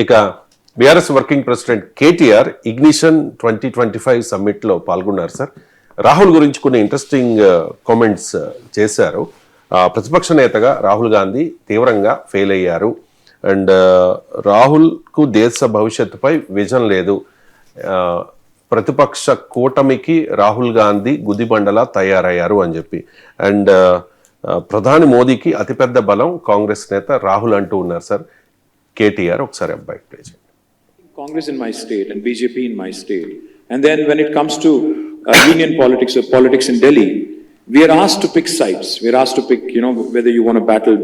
ఇక BRS working president KTR ignition twenty twenty five సమ్మిట్లో పాల్గొన్నారు sir. Rahul గురించి కొన్ని ఇంట్రెస్టింగ్ కామెంట్స్ చేశారు. ప్రతిపక్ష నేతగా రాహుల్ గాంధీ తీవ్రంగా ఫెయిల్ అయ్యారు. అండ్ రాహుల్కు దేశ భవిష్యత్తుపై విజన్ లేదు. ప్రతిపక్ష కూటమికి రాహుల్ గాంధీ గుదిబండలా తయారయ్యారు అని చెప్పి. అండ్ ప్రధాని మోదీకి అతిపెద్ద బలం కాంగ్రెస్ నేత రాహుల్ అంటూ ఉన్నారు సార్. కేటీఆర్ ఒకసారి అబ్బాయి ప్లే చేయండి Congress in my state and BJP in my state. And then when it comes to uh, union politics or politics in Delhi, we are asked to pick sides. We are asked to pick, you know, whether you want to battle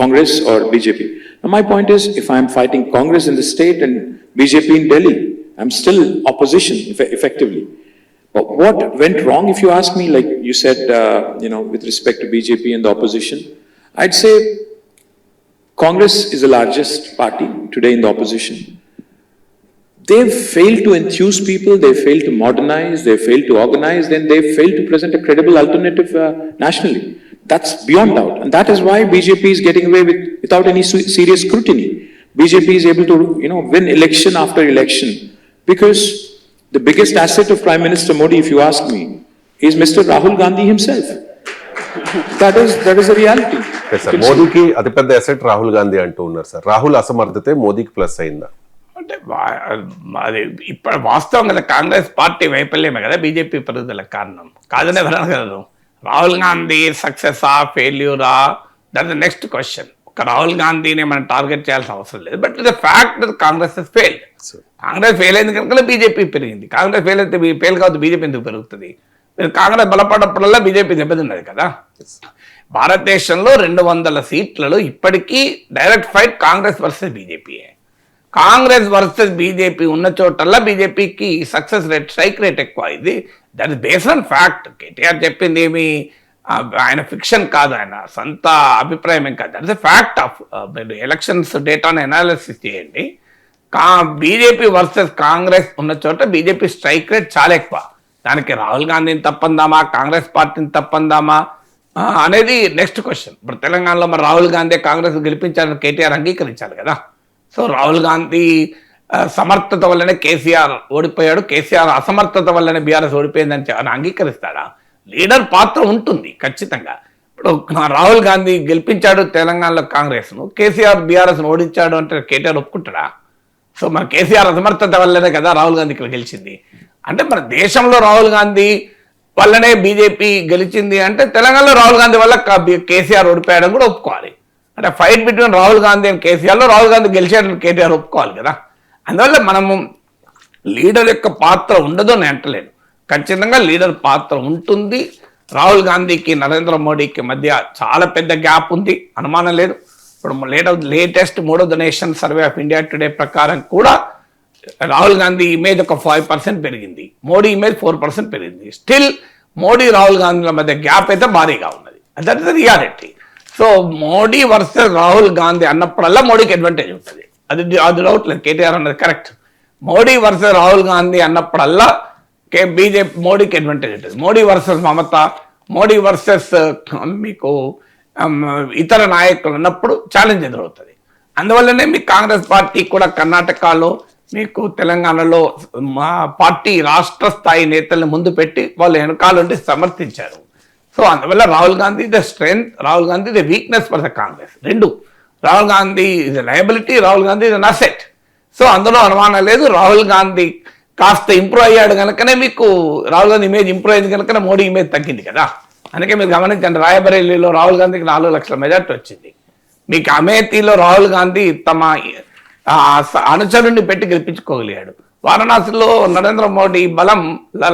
Congress or BJP. Now, my point is, if I'm fighting Congress in the state and BJP in Delhi, I'm still opposition effe- effectively. But what went wrong, if you ask me, like you said, uh, you know, with respect to BJP and the opposition, I'd say Congress is the largest party today in the opposition. They've failed to enthuse people, they failed to modernize, they failed to organize, then they failed to present a credible alternative uh, nationally. That's beyond doubt. And that is why BJP is getting away with, without any serious scrutiny. BJP is able to, you know, win election after election because the biggest asset of Prime Minister Modi, if you ask me, is Mr. Rahul Gandhi himself. That is, that is the reality. Okay sir. మోదీకి అతిపెద్ద asset Rahul Gandhi అంటూ ఉన్నారు sir. Rahul అసమర్థతే మోదీకి plus అయిందా? అంటే అది ఇప్పుడు వాస్తవం కదా కాంగ్రెస్ పార్టీ వైఫల్యమే కదా బీజేపీ పెరుగుదలకు కారణం. కాదనే కదా. రాహుల్ గాంధీ సక్సెసా ఫెయిల్యూరా? దట్ ద నెక్స్ట్ క్వశ్చన్ ఒక రాహుల్ గాంధీని మనం టార్గెట్ చేయాల్సిన అవసరం లేదు. But the fact Congress fail Congress fail అయింది కనుక బీజేపీ పెరిగింది. కాంగ్రెస్ ఫెయిల్ అయితే ఫెయిల్ కావద్దు బీజేపీ ఎందుకు పెరుగుతుంది? మీరు కాంగ్రెస్ బలపడప్పుడల్లా బీజేపీ దెబ్బతిన్నది కదా. భారతదేశంలో రెండు వందల సీట్లలో ఇప్పటికీ డైరెక్ట్ ఫైట్ కాంగ్రెస్ వర్సెస్ బీజేపీయే. కాంగ్రెస్ వర్సెస్ బీజేపీ ఉన్న చోటల్లా బీజేపీకి సక్సెస్ రేట్ స్ట్రైక్ రేట్ ఎక్కువ ఇది. That is based on fact. KTR చెప్పింది ఏమి? ఆయన ఫిక్షన్ కాదు ఆయన. సొంత అభిప్రాయం ఏం కాదు. దట్ ఇస్ ఫ్యాక్ట్ ఆఫ్ మీరు ఎలక్షన్స్ డేటాను అనాలిసిస్ చేయండి. కా బీజేపీ వర్సెస్ కాంగ్రెస్ ఉన్న చోట బీజేపీ స్ట్రైక్ రేట్ చాలా ఎక్కువ. దానికి రాహుల్ గాంధీని తప్పందామా? కాంగ్రెస్ పార్టీని తప్పందామా? అనేది నెక్స్ట్ క్వశ్చన్ ఇప్పుడు తెలంగాణలో మరి రాహుల్ గాంధీ కాంగ్రెస్ గెలిపించాలని కేటీఆర్ అంగీకరించాలి కదా. సో రాహుల్ గాంధీ సమర్థత వల్లనే కేసీఆర్ ఓడిపోయాడు. కేసీఆర్ అసమర్థత వల్లనే బీఆర్ఎస్ ఓడిపోయిందని అని అంగీకరిస్తాడా? లీడర్ పాత్ర ఉంటుంది ఖచ్చితంగా. ఇప్పుడు రాహుల్ గాంధీ గెలిపించాడు తెలంగాణలో కాంగ్రెస్ను కేసీఆర్ బీఆర్ఎస్ను ఓడించాడు అంటే కేటీఆర్ ఒప్పుకుంటాడా? సో మన కేసీఆర్ అసమర్థత వల్లనే కదా రాహుల్ గాంధీ ఇక్కడ గెలిచింది. అంటే మన దేశంలో రాహుల్ గాంధీ వల్లనే బీజేపీ గెలిచింది అంటే తెలంగాణలో రాహుల్ గాంధీ వల్ల కేసీఆర్ ఓడిపోయాడని కూడా ఒప్పుకోవాలి. అంటే fight between Rahul Gandhi and కేసీఆర్లో Rahul Gandhi గెలిచాడని కేటీఆర్ ఒప్పుకోవాలి కదా. అందువల్ల మనము లీడర్ యొక్క పాత్ర ఉండదు అని అంటలేను ఖచ్చితంగా లీడర్ పాత్ర ఉంటుంది. రాహుల్ గాంధీకి నరేంద్ర మోడీకి మధ్య చాలా పెద్ద గ్యాప్ ఉంది. అనుమానం లేదు. ఇప్పుడు లేట latest mood of the nation survey of India today ప్రకారం కూడా రాహుల్ గాంధీ ఇమేజ్ ఒక ఫైవ్ పర్సెంట్ పెరిగింది. మోడీ ఇమేజ్ ఫోర్ పర్సెంట్ పెరిగింది. స్టిల్ మోడీ రాహుల్ గాంధీల మధ్య గ్యాప్ అయితే భారీగా ఉన్నది. That is reality so Modi versus Rahul Gandhi అన్నప్పుడల్లా మోడీకి అడ్వాంటేజ్ ఉంటుంది. అది అది డౌట్ లేదు. కేటీఆర్ అన్నది కరెక్ట్ మోడీ వర్సెస్ రాహుల్ గాంధీ అన్నప్పుడల్లా కే బీజేపీ మోడీకి అడ్వాంటేజ్ ఉంటుంది. మోడీ వర్సెస్ మమత మోడీ వర్సెస్ మీకు ఇతర నాయకులు ఉన్నప్పుడు ఛాలెంజ్ ఎదురవుతుంది. అందువల్లనే మీ కాంగ్రెస్ పార్టీ కూడా కర్ణాటకలో మీకు తెలంగాణలో మా పార్టీ రాష్ట్ర స్థాయి నేతల్ని ముందు పెట్టి వాళ్ళు వెనకాల ఉండి సమర్థించారు. సో అందువల్ల Rahul Gandhi the strength Rahul Gandhi the weakness for the Congress. రెండు Rahul Gandhi is liability Rahul Gandhi is asset so అందులో అనుమానం లేదు రాహుల్ గాంధీ కాస్త ఇంప్రూవ్ అయ్యాడు కనుకనే మీకు రాహుల్ గాంధీ ఇమేజ్ ఇంప్రూవ్ అయింది కనుకనే మోడీ ఇమేజ్ తగ్గింది కదా. అందుకే మీరు గమనించండి రాయబరేలీలో రాహుల్ గాంధీకి నాలుగు లక్షల మెజార్టీ వచ్చింది. మీకు అమేథీలో రాహుల్ గాంధీ తమ అనుచరుణ్ణి పెట్టి గెలిపించుకోగలిగాడు. వారణాసిలో నరేంద్ర మోడీ బలం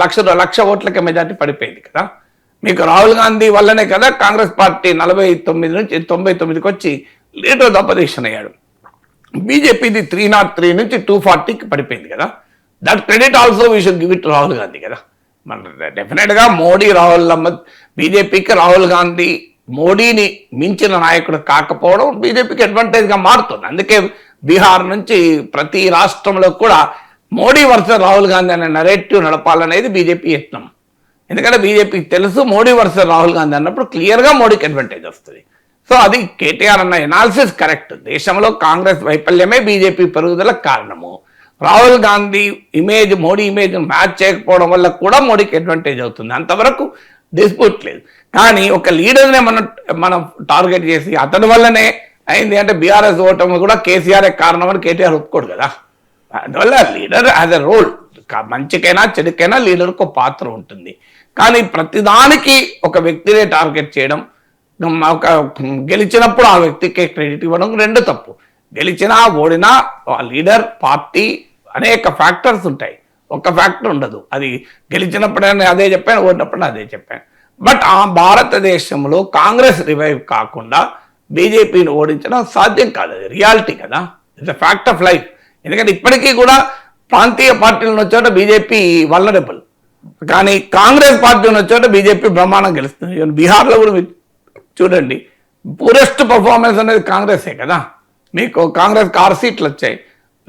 లక్ష లక్ష ఓట్లకి మెజార్టీ పడిపోయింది కదా. మీకు రాహుల్ గాంధీ వల్లనే కదా కాంగ్రెస్ పార్టీ నలభై తొమ్మిది నుంచి తొంభై తొమ్మిదికి వచ్చి లీటర్ ఆఫ్ అపోజిషన్ అయ్యాడు. బీజేపీది త్రీ నాట్ త్రీ నుంచి టూ ఫార్టీకి పడిపోయింది కదా. That credit also we should give it Rahul Gandhi కదా. మన డెఫినెట్గా మోడీ రాహుల్ బీజేపీకి రాహుల్ గాంధీ మోడీని మించిన నాయకుడు కాకపోవడం బీజేపీకి అడ్వాంటేజ్గా మారుతుంది. అందుకే బీహార్ నుంచి ప్రతి రాష్ట్రంలో కూడా మోడీ వర్సెస్ రాహుల్ గాంధీ అనే నరేటివ్ నడపాలనేది బీజేపీ యత్నం. ఎందుకంటే బీజేపీకి తెలుసు మోడీ వర్సెస్ రాహుల్ గాంధీ అన్నప్పుడు క్లియర్గా మోడీకి అడ్వాంటేజ్ వస్తుంది. సో అది కేటీఆర్ అన్న ఎనాలిసిస్ కరెక్ట్ దేశంలో కాంగ్రెస్ వైఫల్యమే బీజేపీ పెరుగుదలకు కారణము. Rahul Gandhi image Modi image match చేయకపోవడం వల్ల కూడా మోడీకి అడ్వాంటేజ్ అవుతుంది. అంతవరకు డిస్ప్యూట్ లేదు. కానీ ఒక లీడర్నే మనం మనం టార్గెట్ చేసి అతని వల్లనే అయింది అంటే బీఆర్ఎస్ ఓటమి కూడా కేసీఆర్ కారణం అని కేటీఆర్ ఒప్పుకోడు కదా. అందువల్ల లీడర్ యాజ్ ఎ రోల్ మంచికైనా చెడుకైనా లీడర్కు ఒక పాత్ర ఉంటుంది. కానీ ప్రతిదానికి ఒక వ్యక్తినే టార్గెట్ చేయడం ఒక గెలిచినప్పుడు ఆ వ్యక్తికి క్రెడిట్ ఇవ్వడం రెండు తప్పు. గెలిచినా ఓడినా ఆ లీడర్ పార్టీ అనేక ఫ్యాక్టర్స్ ఉంటాయి. ఒక ఫ్యాక్టర్ ఉండదు. అది గెలిచినప్పుడైనా అదే చెప్పాను ఓడినప్పుడు అదే చెప్పాను. బట్ ఆ భారతదేశంలో కాంగ్రెస్ రివైవ్ కాకుండా బీజేపీని ఓడించడం సాధ్యం కాదు. అది రియాలిటీ కదా. It's a fact of life ఎందుకంటే ఇప్పటికీ కూడా ప్రాంతీయ పార్టీలను వచ్చాక బీజేపీ వల్లరబుల్ కానీ కాంగ్రెస్ పార్టీ ఉన్న చోట బీజేపీ బ్రహ్మాండం గెలుస్తుంది. బీహార్లో కూడా చూడండి పూరెస్ట్ పర్ఫార్మెన్స్ అనేది కాంగ్రెసే కదా. మీకు కాంగ్రెస్కి ఆరు సీట్లు వచ్చాయి.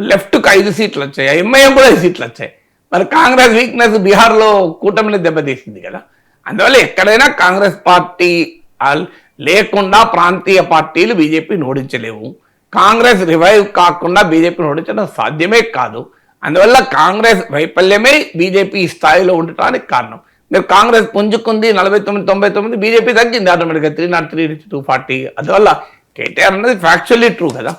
లెఫ్ట్కి ఐదు సీట్లు వచ్చాయి. ఎంఐఎం కూడా ఐదు సీట్లు వచ్చాయి. మరి కాంగ్రెస్ వీక్నెస్ బీహార్లో కూటమిని దెబ్బతీసింది కదా. అందువల్ల ఎక్కడైనా కాంగ్రెస్ పార్టీ ఆల్- లేకుండా ప్రాంతీయ పార్టీలు బీజేపీని ఓడించలేవు కాంగ్రెస్ రివైవ్ కాకుండా బీజేపీని ఓడించడం సాధ్యమే కాదు. అందువల్ల కాంగ్రెస్ వైఫల్యమే బీజేపీ స్థాయిలో ఉండటానికి కారణం. మీరు కాంగ్రెస్ పుంజుకుంది నలభై తొమ్మిది తొంభై తొమ్మిది బీజేపీ తగ్గింది. ఆటోమేటిక్గా త్రీ నాట్ త్రీ నుంచి టూ ఫార్టీ. అందువల్ల కేటీఆర్ అన్నది ఫ్యాక్చువల్లీ ట్రూ కదా.